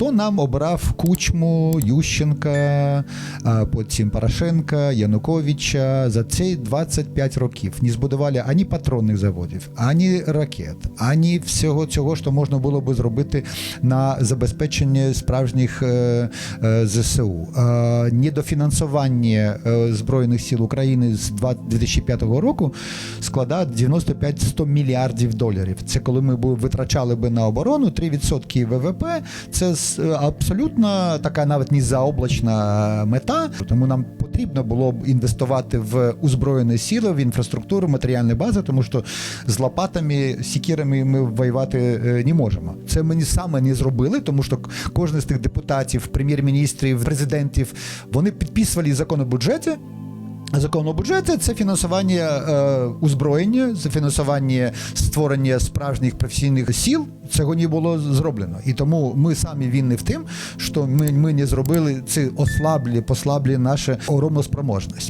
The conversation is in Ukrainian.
Хто нам обрав Кучму, Ющенка, потім Порошенка, Януковича за ці 25 років? Не збудували ані патронних заводів, ані ракет, ані всього цього, що можна було би зробити на забезпечення справжніх е, е, ЗСУ. Недофінансування е, Збройних сил України з два- 2005 року складає 95-100 мільярдів доларів. Це коли ми витрачали би на оборону 3% ВВП. Це е, абсолютно така навіть не заоблачна мета. Тому нам потрібно було б інвестувати в озброєні сили, в інфраструктуру, матеріальні бази, тому що з лопатами, сікірами ми воювати е, не можемо. Це ми саме не зробили, тому що кожен з тих депутатів, прем'єр-міністрів, президентів, вони підписували закон у бюджеті. Закон у бюджеті це фінансування е, озброєння, це фінансування створення справжніх професійних сіл. Цього не було зроблено. І тому ми самі винні в тим, що ми, ми не зробили це ослаблі, послаблі нашу оборонну спроможність.